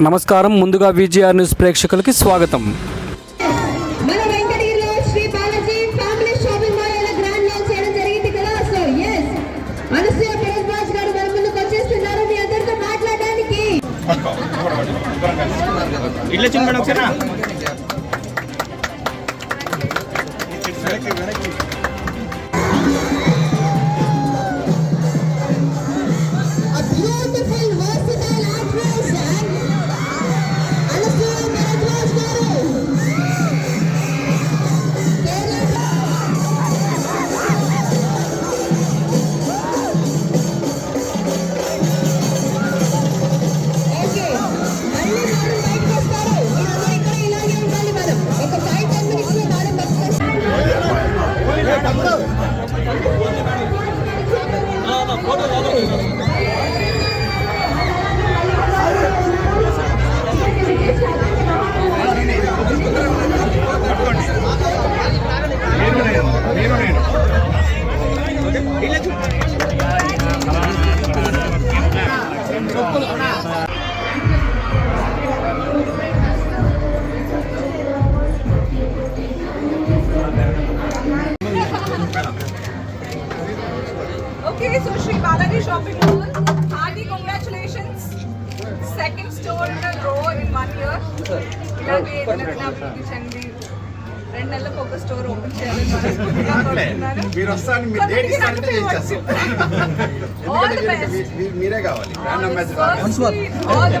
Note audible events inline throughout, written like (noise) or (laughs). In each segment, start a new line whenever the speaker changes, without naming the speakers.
నమస్కారం. ముందుగా VGR news ప్రేక్షకులకి స్వాగతం.
వెంకటగిరిలో శ్రీ బాలాజీ
ఇస్తారంటే చేసేస్తాం
All the
ఎందుకంటే
best.
మీ- మీ- మీరే కావాలి. Random match
All the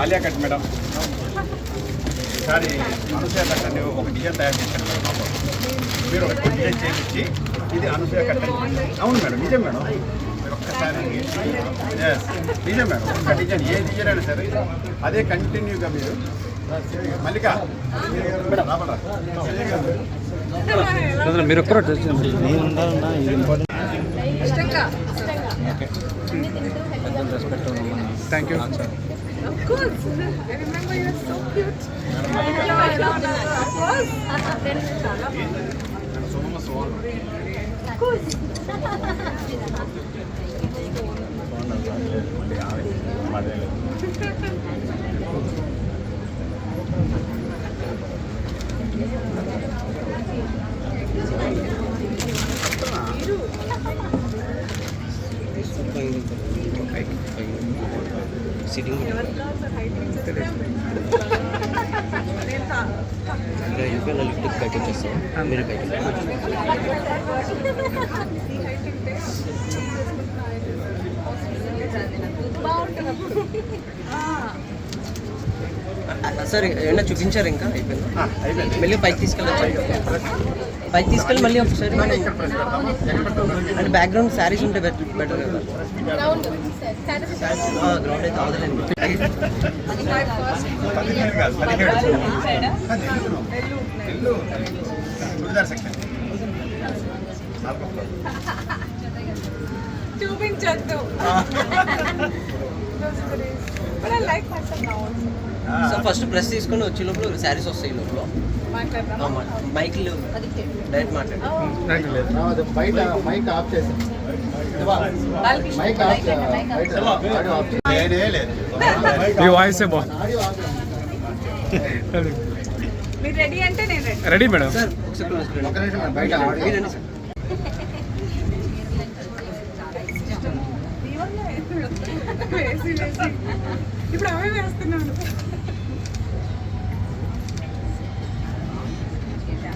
Alia cut madam. ఈసారి అనసూయ కట్ అని ఒక డిజైన్ తయారు చేశాను మేడం. మాకు. మీరు ఒక డిజైన్ చేయించి ఇది అనసూయ కట్ అవును మేడం. నిజం మేడం. మీరు ఒక్కసారి నిజం మేడం. ఒక్క డిజైన్ ఏ డిజైన్ అయినా సరే అదే కంటిన్యూగా మీరు మల్లిక మేడం రాబడా
మీరు with
respect.
Thank you. Answer.
Of course. I remember you are so cute. Of course. Of course. മഴ అసలు height ఇచ్చేస్తే నేను తా- ఈ height ఉంటే బాగుంటుంది అప్పుడు. ఆ,
సార్ ఏమన్నా చూపించారు ఇంకా అయిపోయింది
ఆ, అయిపోయింది
మళ్ళీ పైకి తీసుకెళ్ళచ్చు పైకి తీసుకెళ్ళి మళ్ళీ ఒకసారి అంటే బ్యాక్గ్రౌండ్ శారీస్ ఉంటే బెటర్ బెటర్ కదా గ్రౌండ్ అయితే.
చూపించొద్దు
సో ఫస్ట్ ప్రెస్ తీసుకొని వచ్చే లోపల శారీస్ వస్తాయి ఈ లోపల? మైక్లు డైరెక్ట్ మాట్లాడు.
బయట మైక్ ఆఫ్ ఆఫ్
లేదు.
వాయిస్
రెడీ అంటే నేను రెడీ.
Ready madam.
బయట (laughs) (laughs)
ఇప్పుడు అవే వేస్తున్నాను.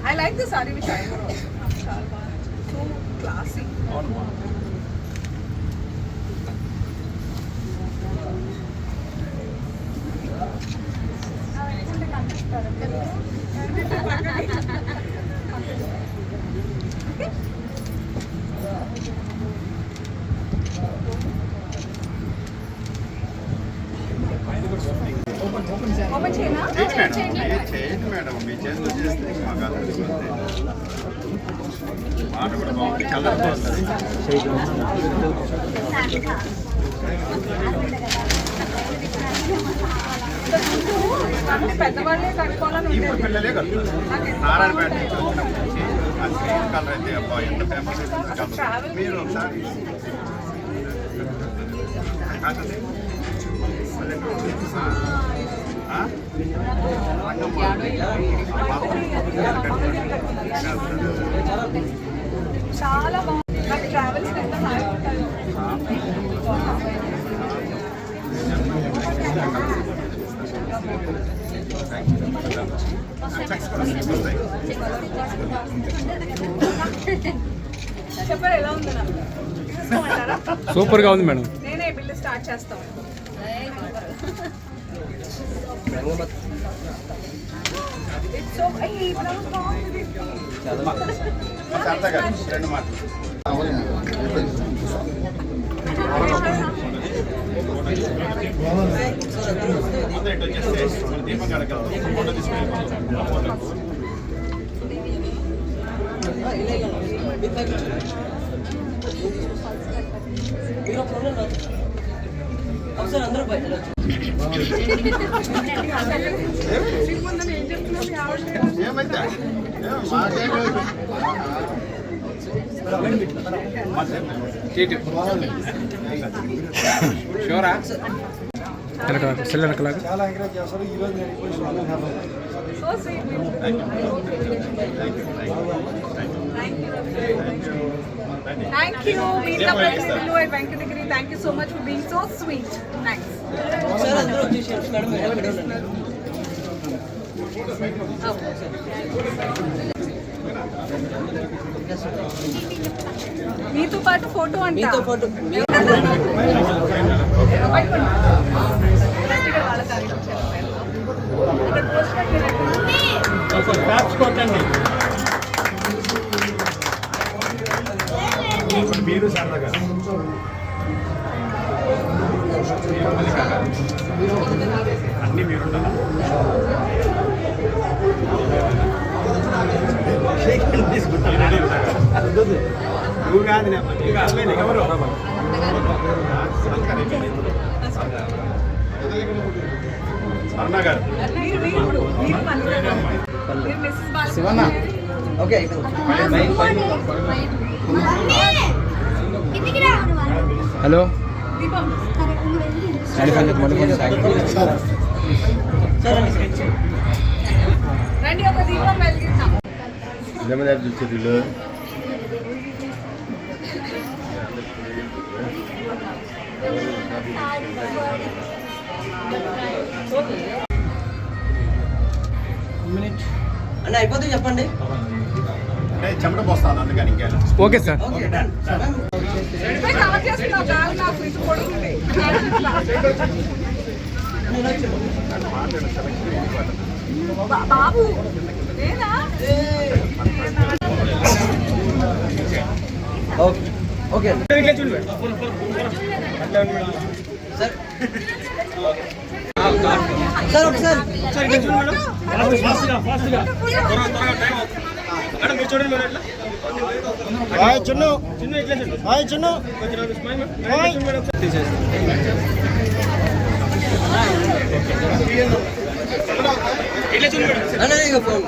I like the sari which I wore. So classy. okay. (laughs) Open చేయనా
చేయండి మేడం. మీ చేతిలో చేస్తే మాకు అర్థమవుతుంది మాట కూడా బాగుంది. కలర్ బాగుంది.
పెద్దవాళ్ళే కట్టుకోవాలని
ఇప్పుడు
ఉండేది.
పిల్లలే కలుగుతారు నారాయణపేట నుంచి వచ్చినప్పటి నుంచి ఆ గ్రీన్ కలర్ అయితే అబ్బా ఎంత ఫేమస్ కలర్. మీరు ఒకసారి.
చాలా బాగుంది. ట్రావెల్స్ ఎంత. చెప్పారు ఎలా ఉంది తీసుకోమంటారా
సూపర్గా ఉంది మేడం.
నేనే బిల్లు స్టార్ట్ చేస్తాను. It's so- అయ్యి, ఇప్పుడు ఎవరు బాగుంది?
మా సరదాగా రెండు మాటలు అందరూ ఇటు వచ్చేస్తే మన దీపం కాడకి వెళ్దాం. ఫోటో
షూరా వెనక సెల్ వెనకలాగా
చాలా ఎంకరేజ్ చేస్తారు ఈ రోజు నేను
sweet. Thank you thank you thank you. Thank you much for being so sweet. Thanks.
ఒకసారి అందరూ వచ్చేసారు. మేడం మీరు అక్కడే ఉండండి
మీతో పాటు ఫోటో అంట. చేయాలి. ఇక్కడ పోస్ట్ పెట్టినట్టు.
మీరు సరదాగా అన్నీ మీరు ఉండాలా నువ్వు కాదు ఎవరు అరుణ గారు
మీరు మీరు ఇప్పుడు మీరు పనులు మీరు మిస్సెస్
శివన్న.
బాలకృష్ణ
ఓకే అయిపోయింది
హలో.
దీపం
సార్
చూసారు
అన్న అయిపోతే చెప్పండి.
అంటే చెమట పోస్తాను అందుకని
ఓకే సార్.
బాబు
ఓకే ఓకే సార్. సార్ ఒకసారి.
Hi Chinnu hi Chinnu hi
అన్న ఫోన్.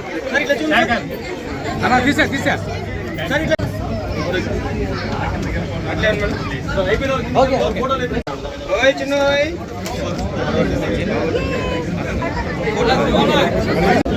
అన్నా తీసా తీసా.
ఓకే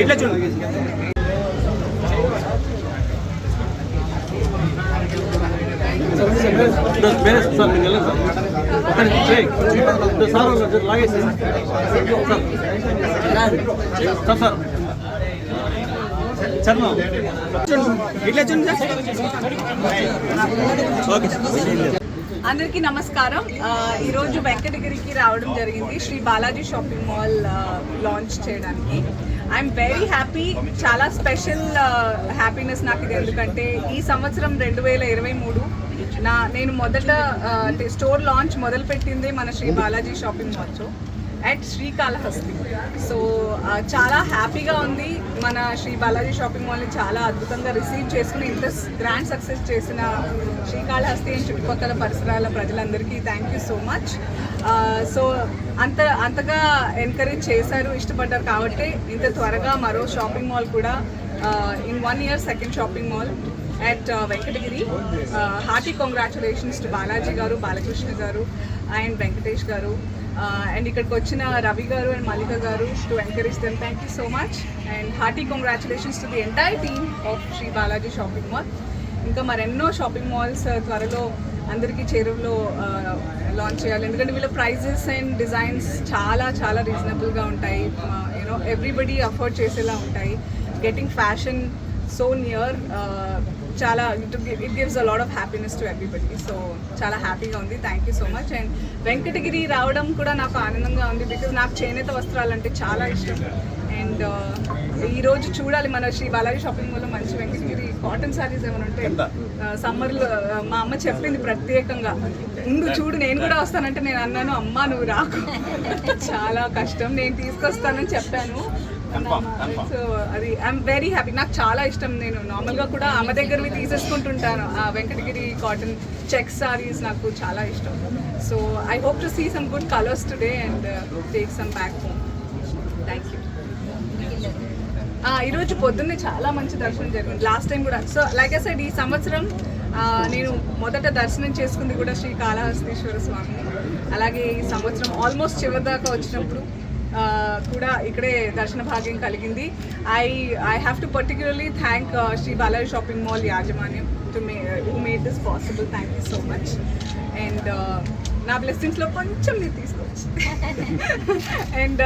ఇట్లా చూడండి ಬೇರೆ ಸರ್ ನಿಮ್ಗೆಲ್ಲ ಸರ್ ಸರ್ లాగేసి సార్ సార్ చర్మ ఇట్లా చూడండి ఓకే
అందరికీ నమస్కారం. ఈరోజు వెంకటగిరికి రావడం జరిగింది. Shri Balaji shopping mall launch చేయడానికి. ఐఎమ్ వెరీ హ్యాపీ చాలా స్పెషల్ హ్యాపీనెస్ నాకు ఇది. ఎందుకంటే ఈ సంవత్సరం రెండు వేల ఇరవై మూడు నా నేను మొదట అంటే స్టోర్ లాంచ్ మొదలు పెట్టింది మన శ్రీ బాలాజీ షాపింగ్ మాల్తో అట్ శ్రీకాళహస్తి సో చాలా హ్యాపీగా ఉంది. మన శ్రీ బాలాజీ షాపింగ్ మాల్ని చాలా అద్భుతంగా రిసీవ్ చేసుకుని ఇంత గ్రాండ్ సక్సెస్ చేసిన శ్రీకాళహస్తి అండ్ చుట్టుపక్కల పరిసరాల ప్రజలందరికీ thank you so much so అంత అంతగా ఎంకరేజ్ చేశారు ఇష్టపడ్డారు కాబట్టి ఇంత త్వరగా మరో షాపింగ్ మాల్ కూడా in one year second shopping mall at Venkatagiri hearty congratulations to Balaji garu Balakrishna garu and Venkatesh గారు. Uh, అండ్ ఇక్కడికి వచ్చిన Ravi garu and Mallika garu to encourage them thank you so much and hearty congratulations to the entire team of Shri Balaji shopping mall ఇంకా మరెన్నో shopping malls uh, త్వరలో అందరికీ చేరువలో uh, launch చేయాలి. ఎందుకంటే వీళ్ళ ప్రైజెస్ అండ్ డిజైన్స్ చాలా చాలా రీజనబుల్గా ఉంటాయి. యూనో ఎవ్రీబడి అఫోర్డ్ చేసేలా ఉంటాయి. గెటింగ్ ఫ్యాషన్ సో నియర్ చాలా it gives a lot of happiness to everybody so చాలా హ్యాపీగా ఉంది. Thank you so much and Venkatagiri రావడం కూడా నాకు ఆనందంగా ఉంది బికాజ్ నాకు చేనేత వస్త్రాలు అంటే చాలా ఇష్టం. అండ్ ఈరోజు చూడాలి మన శ్రీ బాలాజీ షాపింగ్ మాల్లో మంచి వెంకటగిరి కాటన్ శారీస్ ఏమైనా ఉంటే సమ్మర్లో మా అమ్మ చెప్పింది ప్రత్యేకంగా. ముందు చూడు నేను కూడా వస్తానంటే నేను అన్నాను అమ్మ నువ్వు రాకు. (laughs) చాలా కష్టం. నేను తీసుకొస్తానని చెప్పాను. అది ఐఎమ్ వెరీ హ్యాపీ నాకు చాలా ఇష్టం. నేను నార్మల్గా కూడా అమ్మ దగ్గరవి తీసేసుకుంటుంటాను. ఆ వెంకటగిరి కాటన్ చెక్ సారీస్ నాకు చాలా ఇష్టం. So I hope to see some good colours today and take some back home thank you ఈరోజు పొద్దున్నే చాలా మంచి దర్శనం జరిగింది. లాస్ట్ టైం కూడా. సో లైక్ ఐ సైడ్ ఈ సంవత్సరం నేను మొదట దర్శనం చేసుకుంది కూడా శ్రీ కాళహస్తీశ్వర స్వామిని అలాగే ఈ సంవత్సరం ఆల్మోస్ట్ చివరి దాకా వచ్చినప్పుడు కూడా ఇక్కడే దర్శన భాగ్యం కలిగింది. I I have to particularly thank Shri Balaji shopping mall యాజమాన్యం to me who made this possible thank you so much and నా బ్లెస్సింగ్స్లో కొంచెం నేను తీసుకోవచ్చు. (laughs) అండ్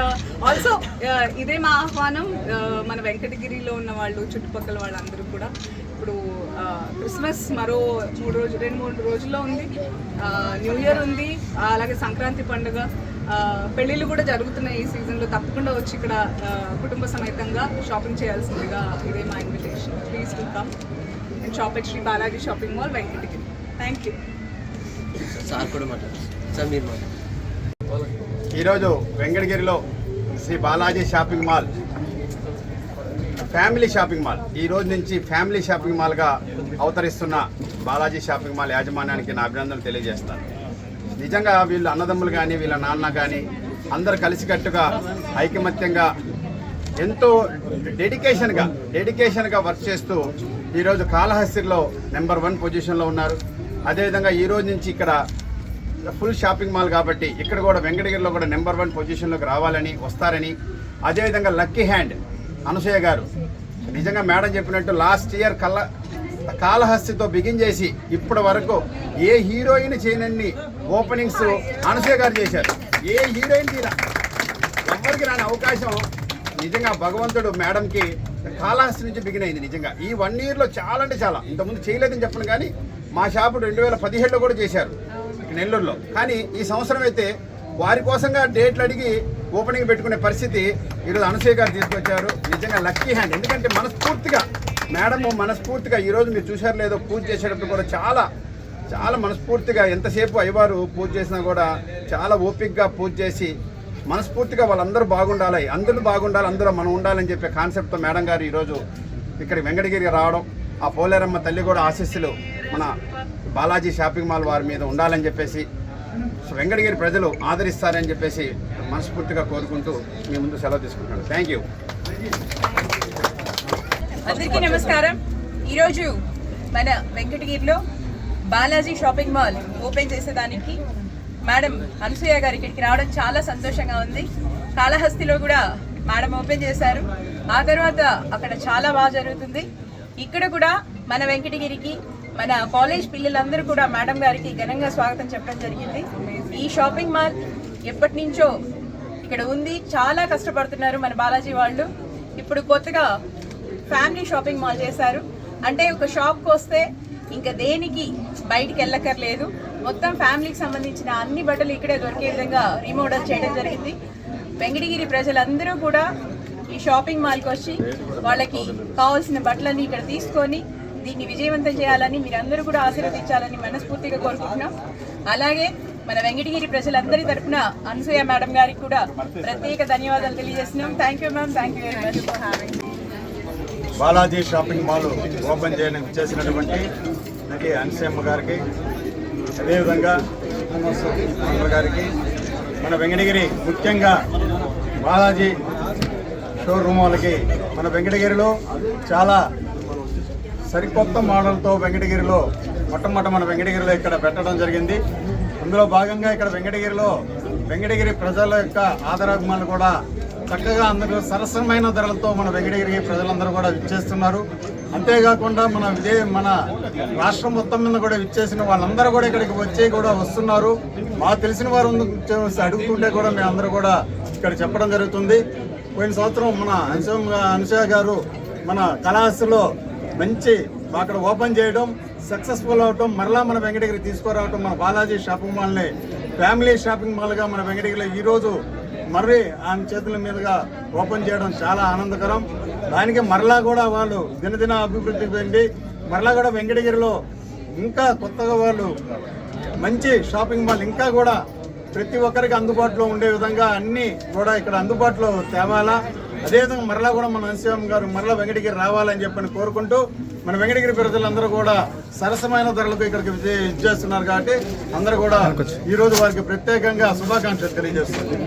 ఆల్సో uh, uh, ఇదే మా ఆహ్వానం uh, మన వెంకటగిరిలో ఉన్న వాళ్ళు చుట్టుపక్కల వాళ్ళందరూ కూడా. ఇప్పుడు క్రిస్మస్ మరో మూడు రోజు రెండు మూడు రోజుల్లో ఉంది. న్యూ ఇయర్ ఉంది. అలాగే సంక్రాంతి పండుగ. పెళ్ళిళ్ళు కూడా జరుగుతున్నాయి ఈ సీజన్లో. తప్పకుండా వచ్చి ఇక్కడ కుటుంబ సమేతంగా షాపింగ్ చేయాల్సిందిగా ఇదే మా invitation please to come and shop at Shri Balaji shopping mall Venkatagiri thank you
sir కూడా సార్ మీరు
ఈరోజు వెంకటగిరిలో Shri Balaji shopping mall family shopping mall. ఈ రోజు నుంచి ఫ్యామిలీ షాపింగ్ మాల్గా అవతరిస్తున్న బాలాజీ షాపింగ్ మాల్ యాజమాన్యానికి నా అభినందనలు తెలియజేస్తాను. నిజంగా వీళ్ళు అన్నదమ్ములు కానీ వీళ్ళ నాన్న కానీ అందరు కలిసికట్టుగా ఐకమత్యంగా ఎంతో డెడికేషన్గా డెడికేషన్గా వర్క్ చేస్తూ ఈరోజు కాళహస్తిలో నెంబర్ వన్ పొజిషన్లో ఉన్నారు. అదేవిధంగా ఈ రోజు నుంచి ఇక్కడ ఫుల్ షాపింగ్ మాల్ కాబట్టి ఇక్కడ కూడా వెంకటగిరిలో కూడా నెంబర్ వన్ పొజిషన్లోకి రావాలని వస్తారని. అదేవిధంగా లక్కీ హ్యాండ్ అనసూయ గారు. నిజంగా మేడం చెప్పినట్టు లాస్ట్ ఇయర్ కళ్ళ కాళహస్తితో బిగిన్ చేసి ఇప్పటి వరకు ఏ హీరోయిన్ చేయనన్ని ఓపెనింగ్స్ అనసూయ గారు చేశారు. ఏ హీరోయిన్ తీరా? ఎవరికి రాని అవకాశం నిజంగా భగవంతుడు మేడంకి కాళహస్తి నుంచి బిగిన్ అయింది నిజంగా. ఈ వన్ ఇయర్లో చాలా అంటే చాలా. ఇంతకుముందు చేయలేదని చెప్పను కానీ మా షాపు రెండు వేల పదిహేడులో కూడా చేశారు నెల్లూరులో. కానీ ఈ సంవత్సరం అయితే వారి కోసంగా డేట్లు అడిగి ఓపెనింగ్ పెట్టుకునే పరిస్థితి ఈరోజు అనసూయ గారు తీసుకొచ్చారు. నిజంగా లక్కీ హ్యాండ్. ఎందుకంటే మనస్ఫూర్తిగా మేడం మనస్ఫూర్తిగా ఈరోజు మీరు చూశారు లేదో పూజ చేసేటప్పుడు కూడా చాలా చాలా మనస్ఫూర్తిగా ఎంతసేపు అయ్యవారు పూజ చేసినా కూడా చాలా ఓపిక్గా పూజ చేసి మనస్ఫూర్తిగా వాళ్ళందరూ బాగుండాలి అందరూ బాగుండాలి అందరూ మనం ఉండాలని చెప్పే కాన్సెప్ట్తో మేడం గారు ఈరోజు ఇక్కడ వెంకటగిరికి రావడం ఆ పోలేరమ్మ తల్లి కూడా ఆశీస్సులు మన బాలాజీ షాపింగ్ మాల్ వారి మీద ఉండాలని చెప్పేసి సో వెంకటగిరి ప్రజలు ఆదరిస్తారని చెప్పేసి మనస్ఫూర్తిగా కోరుకుంటూ మీ ముందు సెలవు తీసుకుంటున్నాను. Thank you.
అందరికీ నమస్కారం. ఈరోజు మన వెంకటగిరిలో బాలాజీ షాపింగ్ మాల్ ఓపెన్ చేసేదానికి మేడం అనసూయ గారు ఇక్కడికి రావడం చాలా సంతోషంగా ఉంది. కాళహస్తిలో కూడా మేడం ఓపెన్ చేశారు. ఆ తర్వాత అక్కడ చాలా బాగా జరుగుతుంది. ఇక్కడ కూడా మన వెంకటగిరికి మన కాలేజ్ పిల్లలందరూ కూడా మేడం గారికి ఘనంగా స్వాగతం చెప్పడం జరిగింది. ఈ షాపింగ్ మాల్ ఎప్పటి నుంచో ఇక్కడ ఉంది. చాలా కష్టపడుతున్నారు మన బాలాజీ వాళ్ళు. ఇప్పుడు కొత్తగా ఫ్యామిలీ షాపింగ్ మాల్ చేశారు. అంటే ఒక షాప్కి వస్తే ఇంకా దేనికి బయటికి వెళ్ళక్కర్లేదు. మొత్తం ఫ్యామిలీకి సంబంధించిన అన్ని బట్టలు ఇక్కడే దొరికే విధంగా రీమోడల్ చేయడం జరిగింది. వెంకటగిరి ప్రజలందరూ కూడా ఈ షాపింగ్ మాల్కి వచ్చి వాళ్ళకి కావాల్సిన బట్టలన్నీ ఇక్కడ తీసుకొని దీన్ని విజయవంతం చేయాలని మీరందరూ కూడా ఆశీర్వదించాలని మనస్ఫూర్తిగా కోరుకుంటున్నాం. అలాగే మన వెంకటగిరి ప్రజలందరి తరఫున అనసూయ మేడం గారికి కూడా ప్రత్యేక ధన్యవాదాలు తెలియజేస్తున్నాం. Thank you ma'am thank you very much for having
Balaji shopping mall open చేయడానికి చేసినటువంటి నటి అన్సమ్మ గారికి అదేవిధంగా మంగళ గారికి మన వెంకటగిరి ముఖ్యంగా బాలాజీ షోరూమ్ వాళ్ళకి మన వెంకటగిరిలో చాలా సరికొత్త మోడల్తో వెంకటగిరిలో మొట్టమొదట మన వెంకటగిరిలో ఇక్కడ పెట్టడం జరిగింది. అందులో భాగంగా ఇక్కడ వెంకటగిరిలో వెంకటగిరి ప్రజల యొక్క ఆదరాభిమానులు కూడా చక్కగా అందరూ సరసమైన ధరలతో మన వెంకటగిరి ప్రజలందరూ కూడా విచ్చేస్తున్నారు. అంతేకాకుండా మన విజయ మన రాష్ట్రం మొత్తం మీద కూడా విచ్చేసిన వాళ్ళందరూ కూడా ఇక్కడికి వచ్చి కూడా వస్తున్నారు. మాకు తెలిసిన వారు అడుగుతుంటే కూడా మేము అందరూ కూడా ఇక్కడ చెప్పడం జరుగుతుంది. పోయిన సంవత్సరం మన అంశం అనుష గారు మన కళాశాలలో మంచి అక్కడ ఓపెన్ చేయడం సక్సెస్ఫుల్ అవటం మరలా మన వెంకటగిరి తీసుకురావటం మన బాలాజీ షాపింగ్ మాల్ని ఫ్యామిలీ షాపింగ్ మాల్గా మన వెంకటగిరిలో ఈరోజు మర్రి ఆయన చేతుల మీదుగా ఓపెన్ చేయడం చాలా ఆనందకరం. దానికి మరలా కూడా వాళ్ళు దినదిన అభివృద్ధి పొంది మరలా కూడా వెంకటగిరిలో ఇంకా కొత్తగా వాళ్ళు మంచి షాపింగ్ మాల్ ఇంకా కూడా ప్రతి ఒక్కరికి అందుబాటులో ఉండే విధంగా అన్నీ కూడా ఇక్కడ అందుబాటులో తేవాలా. అదేవిధంగా మరలా కూడా మన నరసింహం గారు మరలా వెంకటగిరి రావాలని చెప్పని కోరుకుంటూ మన వెంకటగిరి ప్రజలందరూ కూడా సరసమైన ధరలకు ఇక్కడికి ఇచ్చేస్తున్నారు కాబట్టి అందరూ కూడా ఈ రోజు వారికి ప్రత్యేకంగా శుభాకాంక్షలు తెలియజేస్తున్నారు.